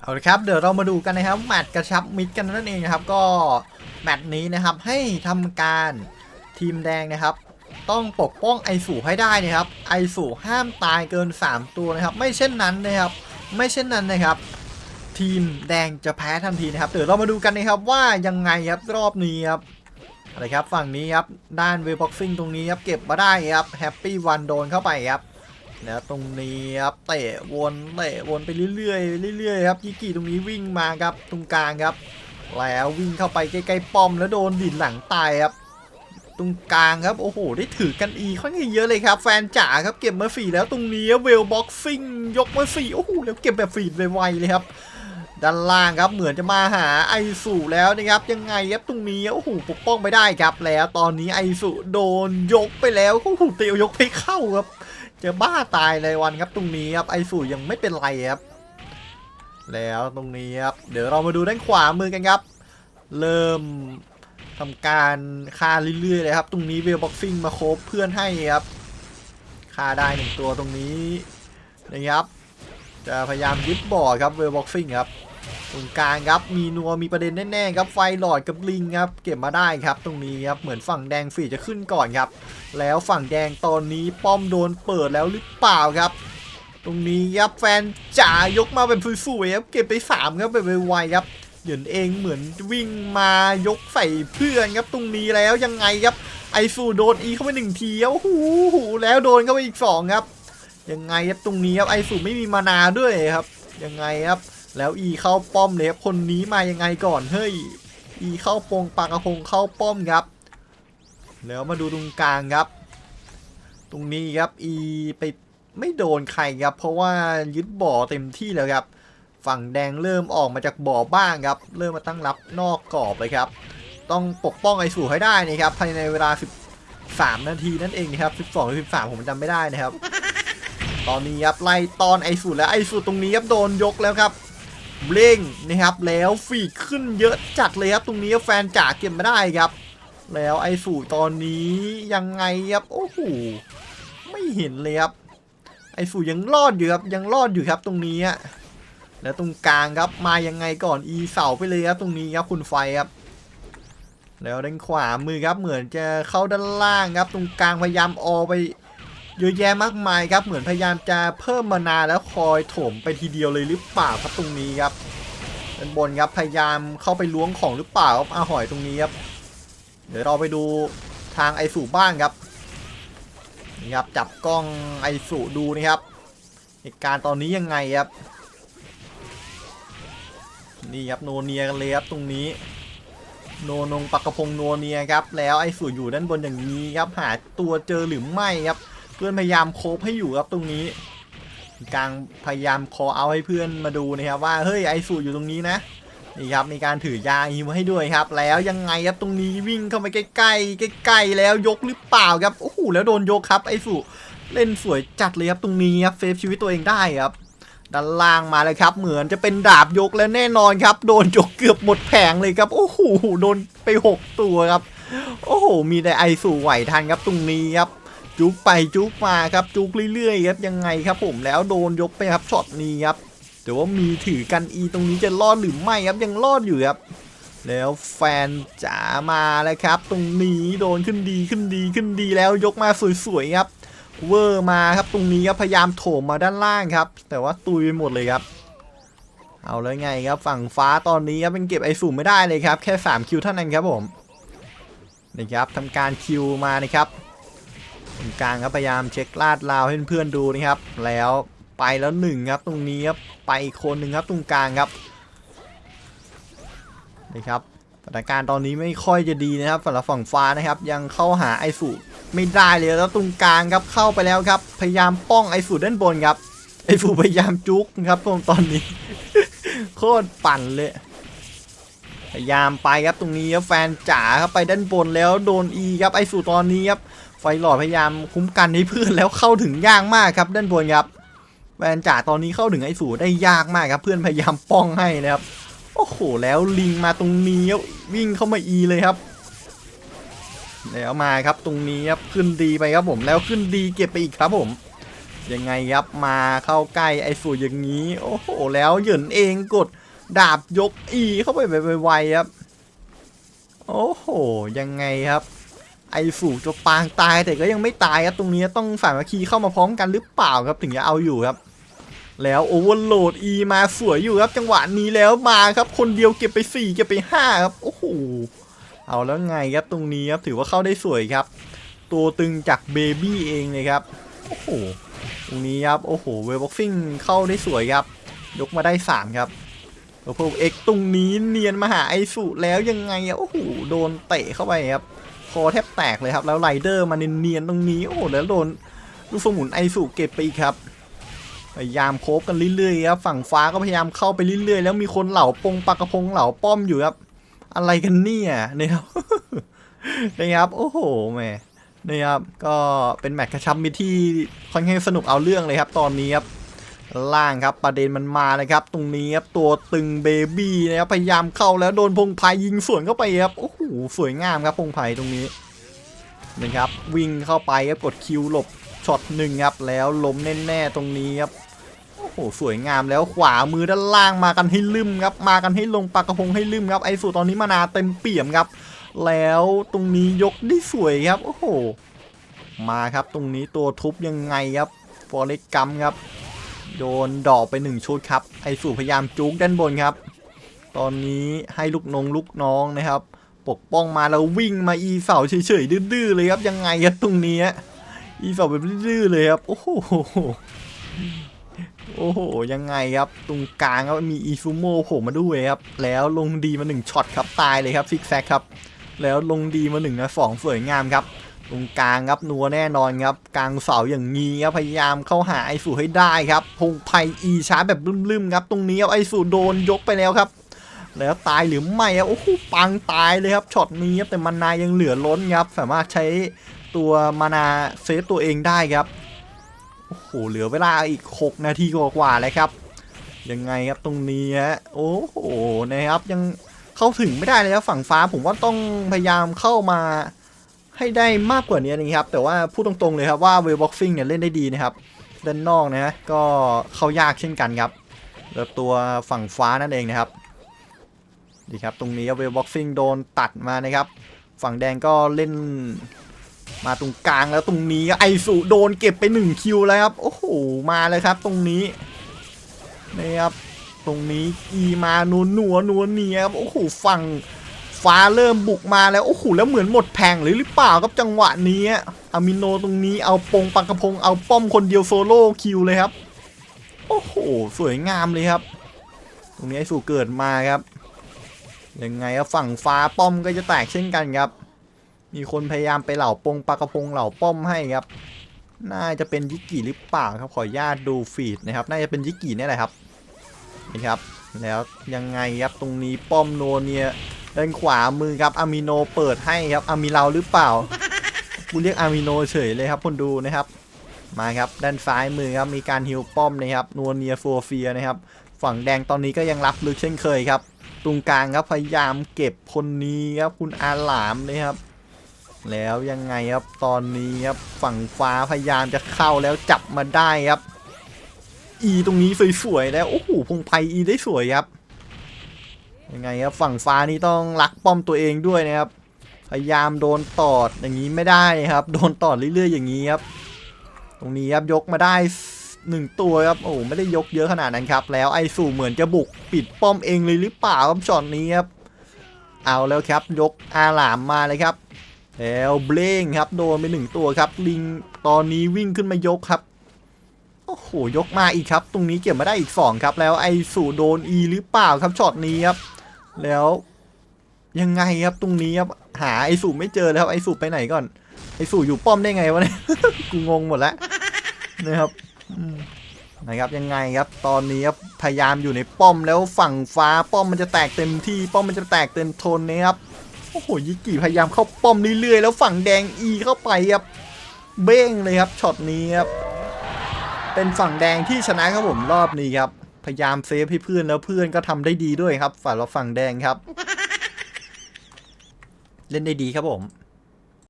เอาละครับเดี๋ยวเรามาดูกันนะครับแมตช์กระชับมิตรกันนั่นเองนะครับ ก็แมตช์นี้นะครับให้ทำการทีมแดงนะครับ ต้องปกป้องไอสูให้ได้นะครับ ไอสูห้ามตายเกิน 3 ตัวนะครับ ไม่เช่นนั้นนะครับ ไม่เช่นนั้นนะครับ ทีมแดงจะแพ้ทันทีนะครับเดี๋ยวเรามาดูกันนะครับว่ายังไงครับรอบนี้ครับอะไรครับฝั่งนี้ครับด้านเวบ็อกซิ่งตรงนี้ครับเก็บมาได้ครับแฮปปี้วันโดนเข้าไปครับ นะครับตรงนี้ครับเตะวนเตะวนไปเรื่อยๆเรื่อยๆครับยิกิตรงนี้วิ่งมาครับตรงกลางครับ แล้ววิ่งเข้าไปใกล้ๆป้อมแล้วโดนดินหลังตายครับตรงกลางครับโอ้โหได้ถือกันอีค่อนข้างเยอะเลยครับ แฟนจ๋าครับเก็บมาฝีแล้วตรงนี้เวลบ็อกซิ่งยกมาฝีโอ้โหแล้วเก็บแบบฝีไวๆเลยครับ ด้านล่างครับเหมือนจะมาหาไอสุแล้วนะครับยังไงครับตรงนี้โอ้โหปกป้องไม่ได้ครับแล้วตอนนี้ไอสุโดนยกไปแล้วโอ้โหเตียวยกไปเข้าครับจะบ้าตายเลยวันครับตรงนี้ครับไอสูยังไม่เป็นไรครับแล้วตรงนี้ครับเดี๋ยวเรามาดูด้านขวามือกันครับ เริ่มทำการฆ่าเรื่อยๆเลยครับ ตรงนี้เวลบ็อกซิ่งมาโคบเพื่อนให้ครับฆ่าได้หนึ่งตัวตรงนี้นะครับ จะพยายามยึดบ่อครับเวลบ็อกซิ่งครับ ตรงกลางครับมีนัวมีประเด็นแน่ๆครับไฟหลอดกับลิงครับเก็บมาได้ครับ ตรงนี้ครับเหมือนฝั่งแดงฝีจะขึ้นก่อนครับ แล้วฝั่งแดงตอนนี้ป้อมโดนเปิดแล้วหรือเปล่าครับ ตรงนี้ครับแฟนจ๋ายกมาแบบสวยๆครับเก็บไป3ครับแบบไวๆครับเหยินเองเหมือนวิ่งมายกใส่เพื่อนครับตรงนี้แล้วยังไงครับไอซูโดนอีเข้าไปหนึ่งทีแล้วหูหูแล้วโดนเข้าไปอีกสองครับยังไงครับตรงนี้ครับไอซูไม่มีมานาด้วยครับยังไงครับ แล้วอีเข้าป้อมเลยครับคนนี้มายังไงก่อนเฮ้ยอีเข้าปงปากกระพงเข้าป้อมครับ แล้วมาดูตรงกลางครับ ตรงนี้ครับอีไปไม่โดนใครครับ เพราะว่ายึดบ่อเต็มที่แล้วครับ ฝั่งแดงเริ่มออกมาจากบ่อบ้างครับ เริ่มมาตั้งรับนอกกรอบเลยครับ ต้องปกป้องไอสู่ให้ได้นะครับภายในเวลา 13 นาทีนั่นเองนะครับ 12หรือ13 ผมจำไม่ได้นะครับ ตอนนี้ครับไล่ตอนไอสูแล้วไอสูตรงนี้ครับโดนยกแล้วครับ เร่งนะครับ แล้วฟีดขึ้นเยอะจัดเลยครับ ตรงนี้แฟนจ่าเก็บไม่ได้ครับ แล้วไอสูตอนนี้ยังไงครับโอ้โหไม่เห็นเลยครับไอสูยังรอดอยู่ครับยังรอดอยู่ครับตรงนี้อะแล้วตรงกลางครับมายังไงก่อนอีเสาไปเลยครับตรงนี้ครับคุณไฟครับแล้วด้านขวามือครับเหมือนจะเข้าด้านล่างครับ ตรงกลางพยายามออไป เยอะแยะมากมายครับ เหมือนพยายามจะเพิ่มมานาแล้วคอยถมไปทีเดียวเลยหรือเปล่าครับตรงนี้ครับด้านบนครับพยายามเข้าไปล้วงของหรือเปล่าครับอาหอยตรงนี้ครับ เดี๋ยวเราไปดูทางไอสูบ้างครับนี่ครับจับกล้องไอสูดูนะครับเหตุการณ์ตอนนี้ยังไงครับ นี่ครับโนเนียกันเลยครับตรงนี้ โนนงปักกระพงโนเนียครับ แล้วไอสูอยู่ด้านบนอย่างนี้ครับหาตัวเจอหรือไม่ครับ พื่อนพยายามโคบให้อยู่ครับตรงนี้กลางพยายามคอเอาให้เพื่อนมาดูนะครับว่าเฮ้ยไอสูอยู่ตรงนี้นะนี่ครับมีการถือยาอีมาให้ด้วยครับ แล้วยังไงครับตรงนี้วิ่งเข้าไปใกล้ๆใกล้ๆแล้วยกหรือเปล่าครับโอ้โหแล้วโดนยกครับไอสูเล่นสวยจัดเลยครับตรงนี้ครับเซฟชีวิตตัวเองได้ครับด้านล่างมาเลยครับ เหมือนจะเป็นดาบยกแล้วแน่นอนครับ โดนยกเกือบหมดแผงเลยครับโอ้โหโดนไปหกตัวครับ โอ้โหมีแต่ไอสูไหวทันครับตรงนี้ครับ จุกไปจุกมาครับจุกเรื่อยๆครับยังไงครับผมแล้วโดนยกไปครับช็อตนี้ครับแต่ว่ามีถือกันอีตรงนี้จะรอดหรือไม่ครับยังรอดอยู่ครับแล้วแฟนจ๋ามาแล้วครับ ตรงนี้โดนขึ้นดีขึ้นดีขึ้นดีแล้วยกมาสวยๆครับ เวอร์มาครับตรงนี้ครับพยายามโถมมาด้านล่างครับ แต่ว่าตุยไปหมดเลยครับ เอาแล้วไงครับฝั่งฟ้าตอนนี้ครับเป็นเก็บไอสูไม่ได้เลยครับ แค่3คิวเท่านั้นครับผมนี่ครับทำการคิวมานะครับ ตรงกลางครับพยายามเช็คลาดราวให้เพื่อนๆดูนะครับ แล้วไปแล้วหนึ่งครับตรงนี้ครับไปอีกคนหนึ่งครับตรงกลางครับนี่ครับสถานการณ์ตอนนี้ไม่ค่อยจะดีนะครับสำหรับฝั่งฟ้านะครับ ยังเข้าหาไอสูไม่ได้เลยแล้วตรงกลางครับเข้าไปแล้วครับ พยายามป้องไอ้ฝูด้านบนครับไอ้ฝูพยายามจุกครับตรงตอนนี้ โคตรปั่นเลย พยายามไปครับตรงนี้ครับแฟนจ๋าครับไปด้านบนแล้วโดนอีครับไอ้ฝูตอนนี้ครับไฟหลอดพยายามคุ้มกันให้เพื่อนแล้วเข้าถึงยากมากครับด้านบนครับแฟนจ๋าตอนนี้เข้าถึงไอ้ฝูได้ยากมากครับ เพื่อนพยายามป้องให้นะครับโอ้โหแล้วลิงมาตรงนี้ครับวิ่งเข้ามาอีเลยครับแล้วมาครับตรงนี้ครับขึ้นดีไปครับผมแล้วขึ้นดีเก็บไปอีกครับผมยังไงครับมาเข้าใกล้ไอสูอย่างนี้ โอ้โหแล้วเหยินเองกด ดาบยกอีเข้าไปไวๆครับ โอ้โห ยังไงครับ ไอ้สูจะปางตายแต่ก็ยังไม่ตายครับ ตรงนี้ต้องฝ่ายมาคีเข้ามาพร้อมกันหรือเปล่าครับถึงจะเอาอยู่ครับ แล้วโอเวอร์โหลดอีมาสวยอยู่ครับจังหวะนี้แล้วมาครับ คนเดียวเก็บไป 4 เก็บไป 5 ครับ โอ้โห เอาแล้วไงครับตรงนี้ครับถือว่าเข้าได้สวยครับ ตัวตึงจากเบบี้เองเลยครับ โอ้โห ตรงนี้ครับ โอ้โห เวลบ็อกซิ่งเข้าได้สวยครับ ยกมาได้ 3 ครับ โอ้โหเอ็กตรงนี้เนียนมาหาไอสุแล้วยังไงอะโอ้โหโดนเตะเข้าไปครับคอแทบแตกเลยครับ แล้วไรเดอร์มาเนียนตรงนี้โอ้โหแล้วโดนลูกสมุนไอสุเก็บไปอีกครับพยายามโคบกันเรื่อยๆครับฝั่งฟ้าก็พยายามเข้าไปเรื่อยๆ แล้วมีคนเหล่าปงปากกระพงเหล่าป้อมอยู่ครับ อะไรกันเนี่ยนะครับนะครับโอ้โหแม่นะครับก็เป็นแมตช์กระชับมิที่ค่อนข้างสนุกเอาเรื่องเลยครับ ตอนนี้ครับ ล่างครับประเด็นมันมาเลยครับ ตรงนี้ครับตัวตึงเบบี้นะครับพยายามเข้าแล้วโดนพงไพยิงสวนเข้าไปครับโอ้โหสวยงามครับพงไพตรงนี้นะครับวิ่งเข้าไปครับกดคิวหลบช็อตหนึ่งครับแล้วล้มแน่ๆตรงนี้ครับโอ้โหสวยงามแล้วขวามือด้านล่างมากันให้ลืมครับมากันให้ลงปากกระพงให้ลืมครับไอสูตรตอนนี้มานาเต็มเปี่ยมครับ แล้วตรงนี้ยกได้สวยครับโอ้โหมาครับตรงนี้ตัวทุบยังไงครับฟอเรกัมครับ โดนดอกไปหนึ่งชุดครับไอสู่พยายามจุกด้านบนครับ ตอนนี้ให้ลูกนงลูกน้องนะครับ ปกป้องมาแล้ววิ่งมาอีเสาเฉยๆดื้อๆเลยครับยังไงครับตรงนี้อีเสาแบบดื้อๆเลยครับโอ้โหโอ้โหยังไงครับตรงกลางครับมีอีซูโม่โผล่มาด้วยครับแล้วลงดีมาหนึ่งช็อตครับตายเลยครับซิกแซกครับแล้วลงดีมาหนึ่งนะสองสวยงามครับ ตรงกลางครับนัวแน่นอนครับกลางเสาอย่างนี้ครับพยายามเข้าหาไอสูให้ได้ครับพงไพอีชาร์จแบบลืมๆครับตรงนี้ครับไอสูโดนยกไปแล้วครับ แล้วตายหรือไม่ครับโอ้โหปังตายเลยครับช็อตนี้ครับแต่มานายังเหลือล้นครับสามารถใช้ตัวมานาเซฟตัวเองได้ครับโอ้โหเหลือเวลาอีก 6 นาทีกว่าๆแล้วครับยังไงครับตรงนี้ฮะโอ้โหนะครับยังเข้าถึงไม่ได้เลยครับฝั่งฟ้าผมว่าต้องพยายามเข้ามา ให้ได้มากกว่านี้นะครับ แต่ว่าพูดตรงๆเลยครับว่าเวลบ็อกซิ่งเนี่ยเล่นได้ดีนะครับ ด้านนอกนะก็เข้ายากเช่นกันครับแล้วตัวฝั่งฟ้านั่นเองนะครับดีครับตรงนี้เวลบ็อกซิ่งโดนตัดมานะครับ ฝั่งแดงก็เล่นมาตรงกลางแล้วตรงนี้ไอสุโดนเก็บไป1คิวแล้วครับโอ้โหมาเลยครับ ตรงนี้นะครับตรงนี้อีมานัวนัวนัวเนียครับโอ้โหฝั่ง ฟ้าเริ่มบุกมาแล้วโอ้โหแล้วเหมือนหมดแผงหรือหรือเปล่าครับจังหวะนี้อามิโนตรงนี้เอาปงปังกระพงเอาป้อมคนเดียวโซโล่คิวเลยครับ โอ้โหสวยงามเลยครับ ตรงนี้ไอสู่เกิดมาครับยังไงครับฝั่งฟ้าป้อมก็จะแตกเช่นกันครับ มีคนพยายามไปเหล่าปงปากระพงเหล่าป้อมให้ครับ น่าจะเป็นยิกกี้หรือเปล่าครับขออนุญาตดูฟีดนะครับ น่าจะเป็นยิกกี้นี่แหละครับนี่ครับแล้วยังไงครับตรงนี้ป้อมโนเนีย ด้านขวามือครับอามิโนเปิดให้ครับอามิเราหรือเปล่ากูเรียกอามิโนเฉยเลยครับคนดูนะครับ มาครับด้านซ้ายมือครับมีการฮิวป้อมนะครับนัวเนียฟัวเฟียนะครับ ฝั่งแดงตอนนี้ก็ยังรับลึกเช่นเคยครับตรงกลางครับพยายามเก็บคนนี้ครับคุณอาหลามนะครับ แล้วยังไงครับตอนนี้ครับฝั่งฟ้าพยายามจะเข้าแล้วจับมาได้ครับ อีตรงนี้สวยๆแล้วโอ้โหพงไพอีได้สวยครับ ยังไงครับฝั่งฟ้านี่ต้องรักป้อมตัวเองด้วยนะครับ พยายามโดนตอดอย่างนี้ไม่ได้ครับ โดนตอดเรื่อยๆอย่างนี้ครับ ตรงนี้ครับยกมาได้หนึ่งตัวครับโอ้ไม่ได้ยกเยอะขนาดนั้นครับ แล้วไอสู่เหมือนจะบุกปิดป้อมเองเลยหรือเปล่าครับช็อตนี้ครับเอาแล้วครับยกอาหลามมาเลยครับแล้วเบลงครับโดนไปหนึ่งตัวครับ ลิงตอนนี้วิ่งขึ้นมายกครับโอ้โหยกมาอีกครับ ตรงนี้เก็บมาได้อีกสองครับ แล้วไอสู่โดนอีหรือเปล่าครับช็อตนี้ครับ แล้ว ยังไงครับตรงนี้ครับหาไอสูไม่เจอแล้วไอสูไปไหนก่อน ไอสูอยู่ป้อมได้ไงวะเนี่ยกูงงหมดแล้วนะครับนะครับยังไงครับตอนนี้ครับพยายามอยู่ในป้อมแล้วฝั่งฟ้าป้อมมันจะแตกเต็มที่ป้อมมันจะแตกเต็มทนนะครับโอ้โหยิกิพยายามเข้าป้อมเรื่อยๆแล้วฝั่งแดงอีเข้าไปครับเบ้งเลยครับช็อตนี้ครับเป็นฝั่งแดงที่ชนะครับผมรอบนี้ครับ พยายามเซฟให้เพื่อนแล้วเพื่อนก็ทำได้ดีด้วยครับ ฝ่ายเราฝั่งแดงครับ เล่นได้ดีครับผม